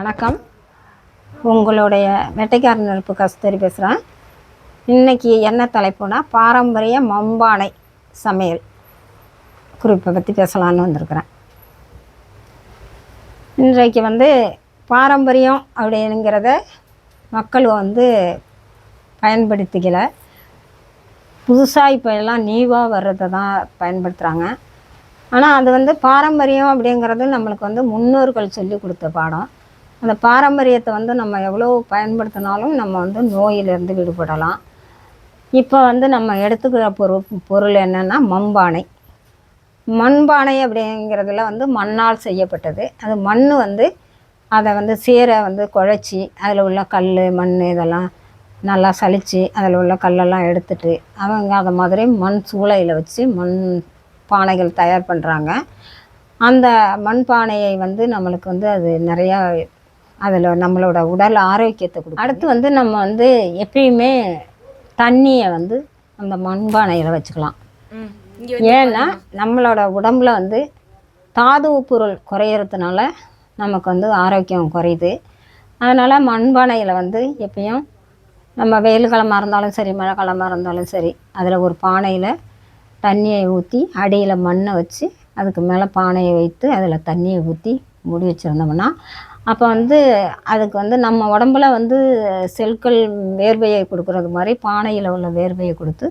வணக்கம். உங்களுடைய வெட்டைக்கார நெருப்பு கஸ்தூரி பேசுகிறேன் இன்றைக்கி என்ன தலைப்புனா பாரம்பரிய மம்பானை சமையல் குறிப்பை பற்றி பேசலான்னு வந்திருக்கிறேன். இன்றைக்கு வந்து பாரம்பரியம் அப்படிங்கிறத மக்கள் வந்து பயன்படுத்திக்கல. புதுசாக இப்போ எல்லாம் நீவாக வர்றதை தான் பயன்படுத்துகிறாங்க ஆனால் அது வந்து பாரம்பரியம் அப்படிங்கிறது நம்மளுக்கு வந்து முன்னோர்கள் சொல்லி கொடுத்த பாடம். அந்த பாரம்பரியத்தை வந்து நம்ம எவ்வளோ பயன்படுத்தினாலும் நம்ம வந்து நோயிலிருந்து விடுபடலாம். இப்போ வந்து நம்ம எடுத்துக்கிற பொருள் பொருள் என்னென்னா மண்பானை. மண்பானை அப்படிங்கிறதுல வந்து மண்ணால் செய்யப்பட்டது. அது மண் வந்து அதை வந்து சீரை வந்து குழச்சி அதில் உள்ள கல் மண் இதெல்லாம் நல்லா சலித்து அதில் உள்ள கல்லெல்லாம் எடுத்துட்டு அவங்க அதை மாதிரி மண் சூளையில் வச்சு மண் பானைகள் தயார் பண்ணுறாங்க அந்த மண் பானையை வந்து நம்மளுக்கு வந்து அது நிறையா அதில் நம்மளோட உடல் ஆரோக்கியத்தை கொடுக்கும். அடுத்து வந்து நம்ம வந்து எப்பயுமே தண்ணியை வந்து அந்த மண்பானையில் வச்சுக்கலாம். ஏன்னா நம்மளோட உடம்புல வந்து தாது பொருள் குறையிறதுனால நமக்கு வந்து ஆரோக்கியம் குறையுது. அதனால் மண்பானையில் வந்து எப்பயும் நம்ம வெயில் காலமாக இருந்தாலும் சரி மழை காலமாக இருந்தாலும் சரி அதில் ஒரு பானையில் தண்ணியை ஊற்றி அடியில் மண்ணை வச்சு அதுக்கு மேலே பானையை வைத்து அதில் தண்ணியை ஊற்றி மூடி வச்சுருந்தோம்னா அப்போ வந்து அதுக்கு வந்து நம்ம உடம்புல வந்து செல்கள் வேர்வையை கொடுக்குறது மாதிரி பானையில் உள்ள வேர்வையை கொடுத்து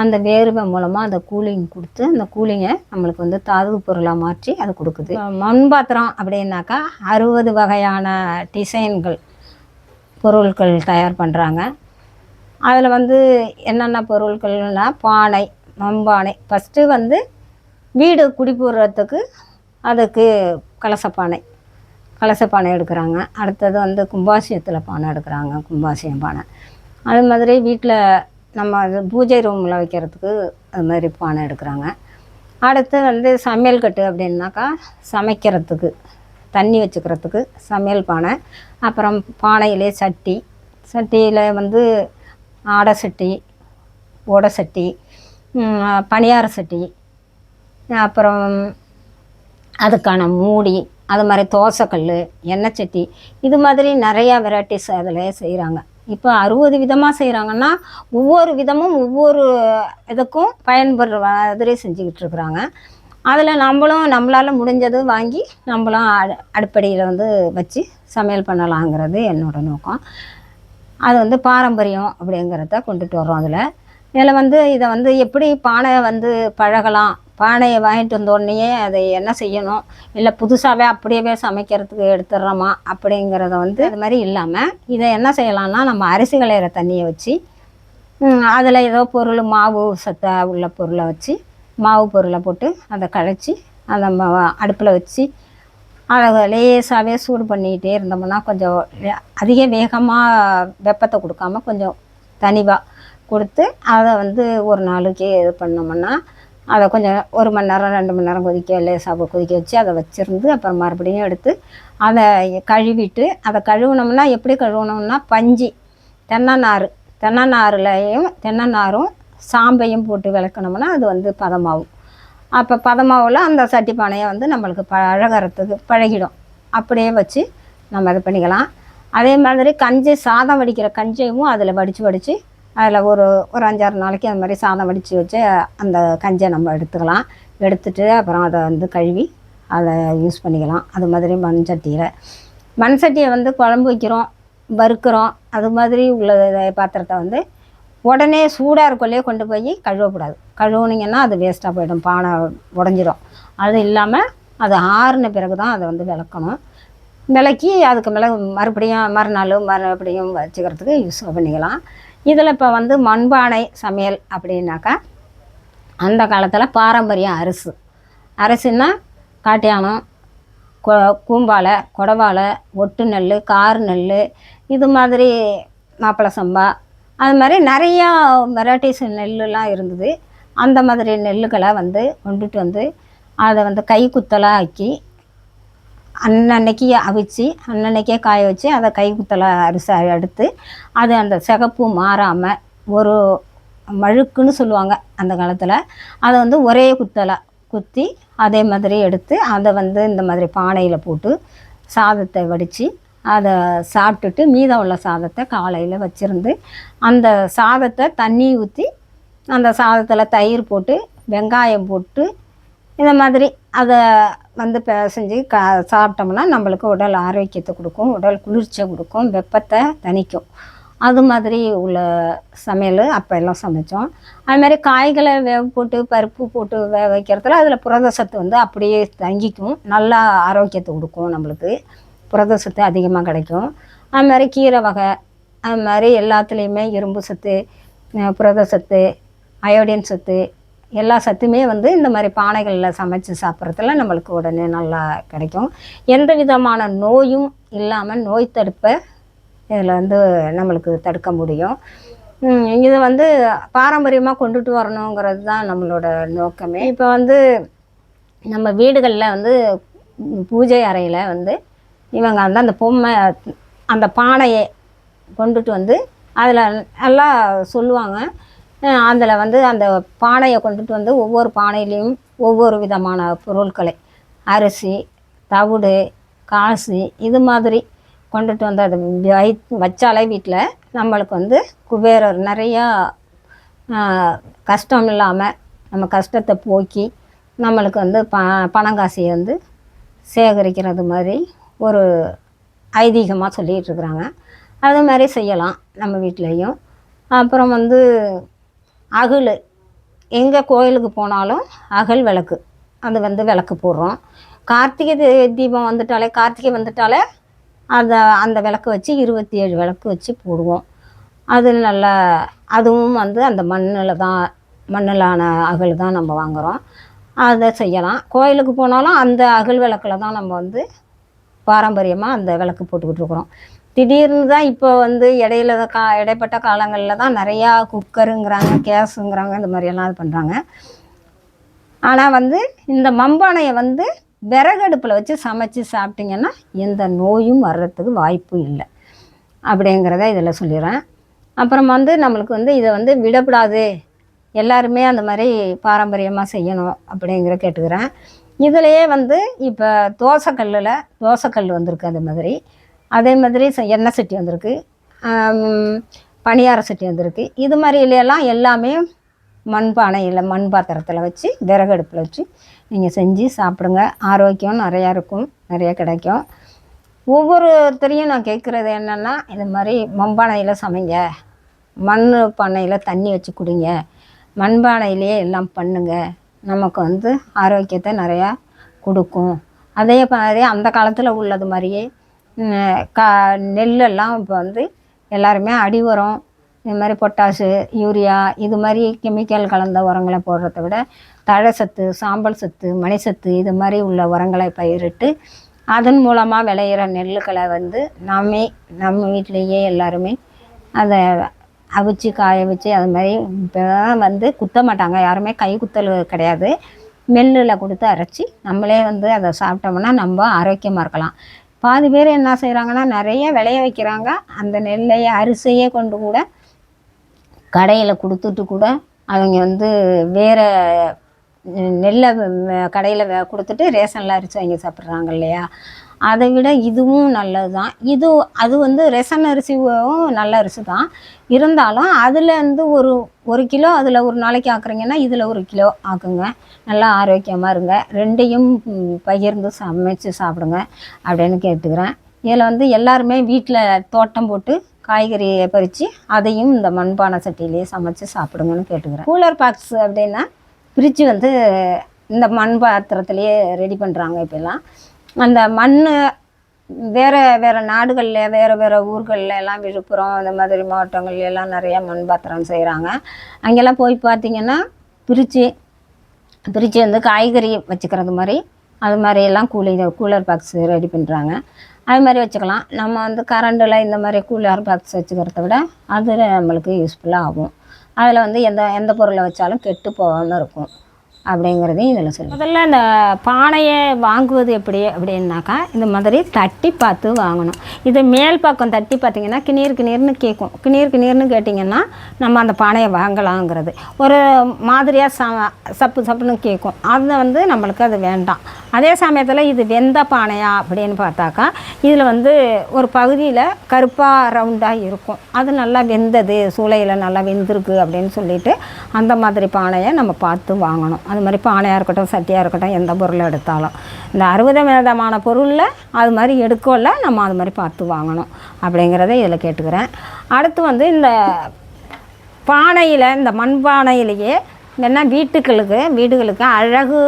அந்த வேர்வை மூலமாக அந்த கூலிங் கொடுத்து அந்த கூலிங்கை நம்மளுக்கு வந்து தாது பொருளாக மாற்றி அது கொடுக்குது. மண் பாத்திரம் அப்படின்னாக்கா அறுபது வகையான டிசைன்கள் பொருட்கள் தயார் பண்ணுறாங்க அதில் வந்து என்னென்ன பொருட்கள்னா பானை மண்பானை. ஃபஸ்ட்டு வந்து வீடு குடி போடுறதுக்கு அதுக்கு கலசப்பானை. கலச பானை எடுக்கிறாங்க. அடுத்தது வந்து கும்பாசியத்தில் பானை எடுக்கிறாங்க கும்பாசியம் பானை. அது மாதிரி வீட்டில் நம்ம அது பூஜை ரூமில் வைக்கிறதுக்கு அது மாதிரி பானை எடுக்கிறாங்க. அடுத்து வந்து சமையல் கட்டு அப்படின்னாக்கா சமைக்கிறதுக்கு தண்ணி வச்சுக்கிறதுக்கு சமையல் பானை. அப்புறம் பானையிலே சட்டி சட்டியில் வந்து ஆடை சட்டி ஓடை சட்டி ம், பணியார சட்டி அப்புறம் அதுக்கான மூடி அது மாதிரி தோசைக்கல் எண்ணெய் சட்டி இது மாதிரி நிறையா வெரைட்டிஸ் அதில் செய்கிறாங்க இப்போ அறுபது விதமாக செய்கிறாங்கன்னா ஒவ்வொரு விதமும் ஒவ்வொரு இதுக்கும் பயன்படுற மாதிரி செஞ்சுக்கிட்டு இருக்கிறாங்க. அதில் நம்மளும் நம்மளால் முடிஞ்சது வாங்கி நம்மளும் அடு அடுப்படியில் வந்து வச்சு சமையல் பண்ணலாங்கிறது என்னோட நோக்கம். அது வந்து பாரம்பரியம் அப்படிங்கிறத கொண்டுட்டு வரோம் அதில். இதில் வந்து இதை வந்து எப்படி பானை வந்து பழகலாம் பானையை வாங்கிட்டு வந்த உடனேயே அதை என்ன செய்யணும்? இல்லை புதுசாகவே அப்படியே சமைக்கிறதுக்கு எடுத்துடுறோமா? அப்படிங்கிறத வந்து அது மாதிரி இல்லாமல் இதை என்ன செய்யலாம்னா நம்ம அரிசி களையிற தண்ணியை வச்சு அதில் ஏதோ பொருள் மாவு சத்தா உள்ள பொருளை வச்சு மாவு பொருளை போட்டு அதை கழைச்சி அதை அடுப்பில் வச்சு அதை லேசாகவே சூடு பண்ணிக்கிட்டே இருந்தோம்னா கொஞ்சம் அதிக வேகமாக வெப்பத்தை கொடுக்காம கொஞ்சம் தனிவாக கொடுத்து அதை வந்து ஒரு நாளைக்கு இது பண்ணோம்னா அதை கொஞ்சம் ஒரு மணி நேரம் ரெண்டு மணி நேரம் கொதிக்க லேசாக கொதிக்க வச்சு அதை வச்சுருந்து அப்புறம் மறுபடியும் எடுத்து அதை கழுவிட்டு அதை கழுவுனோம்னா எப்படி கழுவணும்னா பஞ்சு தென்னநாறு. தென்னநார்லையும் தென்னநாரும் சாம்பையும் போட்டு விளக்கணும்னா அது வந்து பதமாகும். அப்போ பதமாவில் அந்த சட்டி பானையை வந்து நம்மளுக்கு பழகிறதுக்கு பழகிடும். அப்படியே வச்சு நம்ம இது பண்ணிக்கலாம். அதே மாதிரி கஞ்சி சாதம் வடிக்கிற கஞ்சியும் அதில் வடித்து வடித்து அதில் ஒரு ஒரு அஞ்சாறு நாளைக்கு அது மாதிரி சாதம் வடித்து வச்சு அந்த கஞ்சியை நம்ம எடுத்துக்கலாம். எடுத்துட்டு அப்புறம் அதை வந்து கழுவி அதை யூஸ் பண்ணிக்கலாம். அது மாதிரி மண் சட்டியில் மண் சட்டியை வந்து குழம்பு வைக்கிறோம் வறுக்கிறோம். அது மாதிரி உள்ள பாத்திரத்தை வந்து உடனே சூடாக இருக்கலையே கொண்டு போய் கழுவக்கூடாது. கழுவுனீங்கன்னா அது வேஸ்ட்டாக போயிடும் பானை உடஞ்சிரும். அது இல்லாமல் அது ஆறுன பிறகு தான் அதை வந்து விளக்கணும். விளக்கி அதுக்கு மேலே மறுபடியும் மறுநாள் மறுபடியும் வச்சுக்கிறதுக்கு யூஸ் பண்ணிக்கலாம். இதில் இப்போ வந்து மண்பானை சமையல் அப்படின்னாக்கா அந்த காலத்தில் பாரம்பரிய அரிசி. அரிசின்னா காட்டியானம் கொ கூம்பாலை கொடவாலை ஒட்டு நெல் கார் நெல் இது மாதிரி மாப்பிளை சம்பா அது மாதிரி நிறையா வெரைட்டிஸ் நெல்லுலாம் இருந்தது. அந்த மாதிரி நெல்லுகளை வந்து கொண்டுட்டு வந்து அதை வந்து கை குத்தலாக ஆக்கி அன்னன்னைக்கு அவிச்சு அன்னன்னைக்கே காய வச்சு அதை கை குத்தலை அரிசி எடுத்து அது அந்த சிகப்பு மாறாமல் ஒரு மழுக்குன்னு சொல்லுவாங்க அந்த காலத்தில் அதை வந்து ஒரே குத்தலை குத்தி அதே மாதிரி எடுத்து அதை வந்து இந்த மாதிரி பானையில் போட்டு சாதத்தை வடித்து அதை சாப்பிட்டுட்டு மீதம் உள்ள சாதத்தை காலையில் வச்சுருந்து அந்த சாதத்தை தண்ணி ஊற்றி அந்த சாதத்தில் தயிர் போட்டு வெங்காயம் போட்டு இந்த மாதிரி அதை வந்து பிசைஞ்சு கா சாப்பிட்டோம்னா நம்மளுக்கு உடல் ஆரோக்கியத்தை கொடுக்கும் உடல் குளிர்ச்சியை கொடுக்கும் வெப்பத்தை தணிக்கும். அது மாதிரி உள்ள சமையல் அப்போ எல்லாம் சமைச்சோம். அது மாதிரி காய்களை வேக போட்டு பருப்பு போட்டு வேக வைக்கிறதுல அதில் புரத சத்து வந்து அப்படியே தங்கிக்கும். நல்லா ஆரோக்கியத்தை கொடுக்கும் நம்மளுக்கு. புரத சத்து அதிகமாக கிடைக்கும். அது மாதிரி கீரை வகை அது மாதிரி எல்லாத்துலேயுமே இரும்பு சத்து புரத சத்து அயோடின் சத்து எல்லா சத்துமே வந்து இந்த மாதிரி பானைகளில் சமைச்சு சாப்பிட்றதுல நம்மளுக்கு உடனே நல்லா கிடைக்கும். எந்த விதமான நோயும் இல்லாமல் நோய் தடுப்பை இதில் வந்து நம்மளுக்கு தடுக்க முடியும். இதை இது வந்து பாரம்பரியமாக கொண்டுட்டு வரணுங்கிறது தான் நம்மளோட நோக்கமே. இப்போ வந்து நம்ம வீடுகளில் வந்து பூஜை அறையில் வந்து இவங்க வந்து அந்த பொம்மை அந்த பானையை கொண்டுட்டு வந்து அதில் நல்லா சொல்லுவாங்க. அதில் வந்து அந்த பானையை கொண்டுட்டு வந்து ஒவ்வொரு பானையிலையும் ஒவ்வொரு விதமான பொருட்களை அரிசி தவிடு காசு இது மாதிரி கொண்டுட்டு வந்து அதை வை வச்சாலே வீட்டில் நம்மளுக்கு வந்து குபேரர் நிறையா கஷ்டம் இல்லாமல் நம்ம கஷ்டத்தை போக்கி நம்மளுக்கு வந்து ப பணங்காசியை வந்து சேகரிக்கிறது மாதிரி ஒரு ஐதீகமாக சொல்லிகிட்டு இருக்கிறாங்க. அது மாதிரி செய்யலாம் நம்ம வீட்லேயும். அப்புறம் வந்து அகல். எங்கே கோயிலுக்கு போனாலும் அகல் விளக்கு. அது வந்து விளக்கு போடுறோம். கார்த்திகை தீபம் வந்துட்டாலே கார்த்திகை வந்துட்டாலே அந்த அந்த விளக்கு வச்சு இருபத்தி ஏழு விளக்கு வச்சு போடுவோம். அது நல்லா அதுவும் வந்து அந்த மண்ணில் தான் மண்ணிலான அகல் தான் நம்ம வாங்குகிறோம் அதை செய்யலாம். கோயிலுக்கு போனாலும் அந்த அகல் விளக்கில் தான் நம்ம வந்து பாரம்பரியமாக அந்த விளக்கு போட்டுக்கிட்டு இருக்கிறோம். திடீர்னு தான் இப்போ வந்து இடையில கா இடைப்பட்ட காலங்களில் தான் நிறையா குக்கருங்கிறாங்க கேஸுங்கிறாங்க இந்த மாதிரியெல்லாம் இது பண்ணுறாங்க ஆனால் வந்து இந்த மம்பானையை வந்து விறகடுப்பில் வச்சு சமைச்சு சாப்பிட்டிங்கன்னா எந்த நோயும் வர்றதுக்கு வாய்ப்பு இல்லை. அப்படிங்கிறத இதில் சொல்லிடுறேன். அப்புறம் வந்து நம்மளுக்கு வந்து இதை வந்து விடக்கூடாது எல்லாருமே அந்த மாதிரி பாரம்பரியமாக செய்யணும் அப்படிங்கிற கேட்டுக்கிறேன். இதுலேயே வந்து இப்போ தோசைக்கல்லில் தோசைக்கல் வந்திருக்கு அது மாதிரி. அதே மாதிரி எண்ணெய் சட்டி வந்திருக்கு. பணியார சட்டி வந்திருக்கு. இது மாதிரிலாம் எல்லாமே மண்பானையில் மண் பாத்திரத்தில் வச்சு விறகடுப்பில் வச்சு நீங்கள் செஞ்சு சாப்பிடுங்க. ஆரோக்கியம் நிறையா இருக்கும் நிறையா கிடைக்கும். ஒவ்வொருத்தரையும் நான் கேட்குறது என்னென்னா இது மாதிரி மண்பானையில் சமைங்க. மண் பானையில் தண்ணி வச்சு குடிங்க. மண்பானையிலேயே எல்லாம் பண்ணுங்க. நமக்கு வந்து ஆரோக்கியத்தை நிறையா கொடுக்கும். அதே மாதிரி அந்த காலத்தில் உள்ளது மாதிரியே கா நெல்லெல்லாம் இப்போ வந்து எல்லாருமே அடி உரம் இது மாதிரி பொட்டாசு யூரியா இது மாதிரி கெமிக்கல் கலந்த உரங்களை போடுறத விட தழை சத்து சாம்பல் சத்து மணி சத்து இது மாதிரி உள்ள உரங்களை பயிரிட்டு அதன் மூலமாக விளையிற நெல்லுக்களை வந்து நாமே நம்ம வீட்டிலேயே எல்லாருமே அதை அவிச்சு காய வச்சு அது மாதிரி இப்போ வந்து குத்த மாட்டாங்க. யாருமே கை குத்தல் கிடையாது. மில்லில் கொடுத்து அரைச்சி நம்மளே வந்து அதை சாப்பிட்டோம்னா நம்ம ஆரோக்கியமாக இருக்கலாம். பாதி பேர் என்ன செய்கிறாங்கன்னா நிறைய விளைய வைக்கிறாங்க. அந்த நெல்லையே அரிசியே கொண்டு கூட கடையில் கொடுத்துட்டு கூட அவங்க வந்து வேறு நெல்லை கடையில் கொடுத்துட்டு ரேஷனில் அரிசி வாங்கி சாப்பிட்றாங்க இல்லையா? அதை விட இதுவும் நல்லது தான் இது அது வந்து ரேஷன் அரிசிவும் நல்ல அரிசி தான் இருந்தாலும் அதில் வந்து ஒரு ஒரு கிலோ அதில் ஒரு நாளைக்கு ஆக்குறீங்கன்னா இதில் ஒரு கிலோ ஆக்குங்க. நல்லா ஆரோக்கியமாக இருங்க. ரெண்டையும் பகிர்ந்து சமைச்சு சாப்பிடுங்க அப்படின்னு கேட்டுக்கிறேன். இதில் வந்து எல்லாருமே வீட்டில் தோட்டம் போட்டு காய்கறியை பறித்து அதையும் இந்த மண்பானை சட்டியிலேயே சமைச்சு சாப்பிடுங்கன்னு கேட்டுக்கிறேன். கூலர் பாக்ஸ் அப்படின்னா ஃப்ரிட்ஜ் வந்து இந்த மண் பாத்திரத்துலேயே ரெடி பண்ணுறாங்க இப்போல்லாம். அந்த மண் வேறு வேறு நாடுகளில் வேறு வேறு ஊர்களில் எல்லாம் விழுப்புரம் இந்த மாதிரி மாவட்டங்கள்ல எல்லாம் நிறைய மண் பாத்திரம் செய்கிறாங்க அங்கெல்லாம் போய் பார்த்தீங்கன்னா பிரித்து பிரித்து வந்து காய்கறி வச்சுக்கிறது மாதிரி அது மாதிரி எல்லாம் கூலி கூலர் பாக்ஸ் ரெடி பண்ணுறாங்க அது மாதிரி வச்சுக்கலாம். நம்ம வந்து கரண்டில் இந்த மாதிரி கூலர் பாக்ஸ் வச்சுக்கிறத விட அது நம்மளுக்கு யூஸ்ஃபுல்லாக ஆகும். அதில் வந்து எந்த எந்த பொருளை வச்சாலும் கெட்டு போகாமல் இருக்கும். அப்படிங்கிறதையும் இதில் சொல்லி முதல்ல இந்த பானையை வாங்குவது எப்படி அப்படின்னாக்கா இந்த மாதிரி தட்டி பார்த்து வாங்கணும். இது மேல் பக்கம் தட்டி பார்த்தீங்கன்னா கிணீர் கிணீர்னு கேட்கும். கிணீர் கிணீர்னு கேட்டிங்கன்னா நம்ம அந்த பானையை வாங்கலாங்கிறது. ஒரு மாதிரியாக ச சப்பு சப்புன்னு கேட்கும். அதை வந்து நம்மளுக்கு அது வேண்டாம். அதே சமயத்தில் இது வெந்த பானையா அப்படின்னு பார்த்தாக்கா இதில் வந்து ஒரு பகுதியில் கருப்பாக ரவுண்டாக இருக்கும். அது நல்லா வெந்தது சூளையில் நல்லா வெந்திருக்கு அப்படின்னு சொல்லிட்டு அந்த மாதிரி பானையை நம்ம பார்த்து வாங்கணும். அது மாதிரி பானையாக இருக்கட்டும் சட்டியாக இருக்கட்டும் எந்த பொருளை எடுத்தாலும். இந்த அறுபது விதமான பொருளில் அது மாதிரி எடுக்கல நம்ம அது மாதிரி பார்த்து வாங்கணும் அப்படிங்கிறத இதில் கேட்டுக்கிறேன். அடுத்து வந்து இந்த பானையில் இந்த மண் பானையிலேயே என்ன வீட்டுகளுக்கு வீடுகளுக்கு அழகு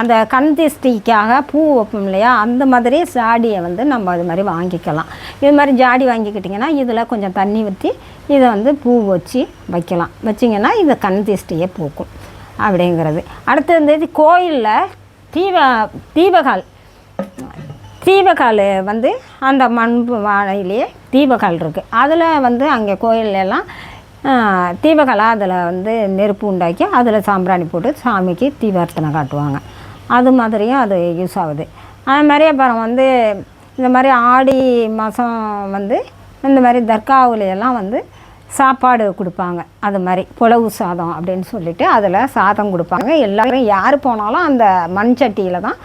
அந்த கண் திஷ்டிக்காக பூ வைப்போம் இல்லையா? அந்த மாதிரி ஜாடியை வந்து நம்ம அது மாதிரி வாங்கிக்கலாம். இது மாதிரி ஜாடி வாங்கிக்கிட்டிங்கன்னா இதில் கொஞ்சம் தண்ணி ஊற்றி இதை வந்து பூ வச்சு வைக்கலாம். வச்சிங்கன்னா இது கண் திஷ்டியே பூக்கும். அப்படிங்கிறது. அடுத்து இந்த இது கோயிலில் தீப தீபகால். தீபகால் வந்து அந்த மண் வாழையிலேயே தீபகால் இருக்குது அதில் வந்து அங்கே கோயிலெல்லாம் தீபகலாக அதில் வந்து நெருப்பு உண்டாக்கி அதில் சாம்பிராணி போட்டு சாமிக்கு தீபார்த்தனை காட்டுவாங்க. அது மாதிரியும் அது யூஸ் ஆகுது. அது மாதிரி அப்புறம் வந்து இந்த மாதிரி ஆடி மாதம் வந்து இந்த மாதிரி தர்காவிலையெல்லாம் வந்து சாப்பாடு கொடுப்பாங்க. அது மாதிரி புலவு சாதம் அப்படின்னு சொல்லிட்டு அதில் சாதம் கொடுப்பாங்க. எல்லோரும் யார் போனாலும் அந்த மண் சட்டியில் தான்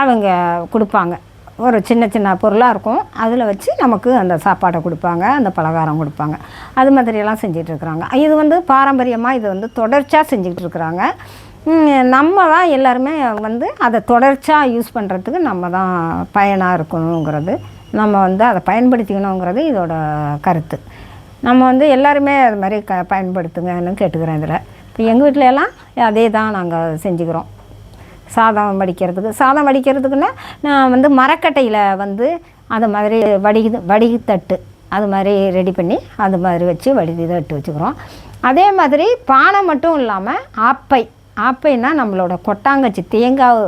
அவங்க கொடுப்பாங்க. ஒரு சின்ன சின்ன பொருளாக இருக்கும். அதில் வச்சு நமக்கு அந்த சாப்பாடை கொடுப்பாங்க. அந்த பலகாரம் கொடுப்பாங்க. அது மாதிரியெல்லாம் செஞ்சிகிட்ருக்குறாங்க இது வந்து பாரம்பரியமாக இது வந்து தொடர்ச்சியாக செஞ்சுக்கிட்டு இருக்கிறாங்க. நம்ம தான் எல்லாருமே வந்து அதை தொடர்ச்சியாக யூஸ் பண்ணுறதுக்கு நம்ம தான் பயனாக இருக்கணுங்கிறது நம்ம வந்து அதை பயன்படுத்திக்கணுங்கிறது இதோட கருத்து. நம்ம வந்து எல்லாருமே அது மாதிரி க பயன்படுத்துங்கன்னு கேட்டுக்கிறேன் இதில். இப்போ எங்கள் வீட்டில எல்லாம் அதே தான் நாங்கள் செஞ்சுக்கிறோம். சாதம் வடிக்கிறதுக்கு சாதம் வடிக்கிறதுக்குன்னா நான் வந்து மரக்கட்டையில் வந்து அது மாதிரி வடிகு வடிகுத்தட்டு அது மாதிரி ரெடி பண்ணி அது மாதிரி வச்சு வடிகு தட்டு வச்சுக்கிறோம். அதே மாதிரி பானை மட்டும் இல்லாமல் ஆப்பை ஆப்பைன்னா நம்மளோட கொட்டாங்கச்சி தேங்காய்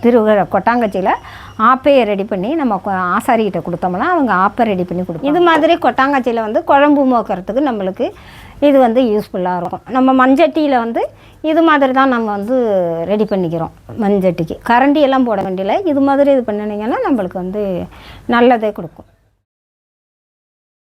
திருவிழா கொட்டாங்கச்சியில் ஆப்பையை ரெடி பண்ணி நம்ம கொ- ஆசாரிகிட்ட கொடுத்தோம்னா அவங்க ஆப்பை ரெடி பண்ணி கொடுப்போம் இது மாதிரி கொட்டாங்கச்சியில் வந்து குழம்பு மோக்கிறதுக்கு நம்மளுக்கு இது வந்து யூஸ்ஃபுல்லாக இருக்கும். நம்ம மஞ்சட்டியில் வந்து இது மாதிரி தான் நம்ம வந்து ரெடி பண்ணிக்கிறோம் மஞ்சட்டிக்கு கரண்டி எல்லாம் போட வேண்டியில இது மாதிரி இது பண்ணினீங்கன்னா நம்மளுக்கு வந்து நல்லதே கொடுக்கும்.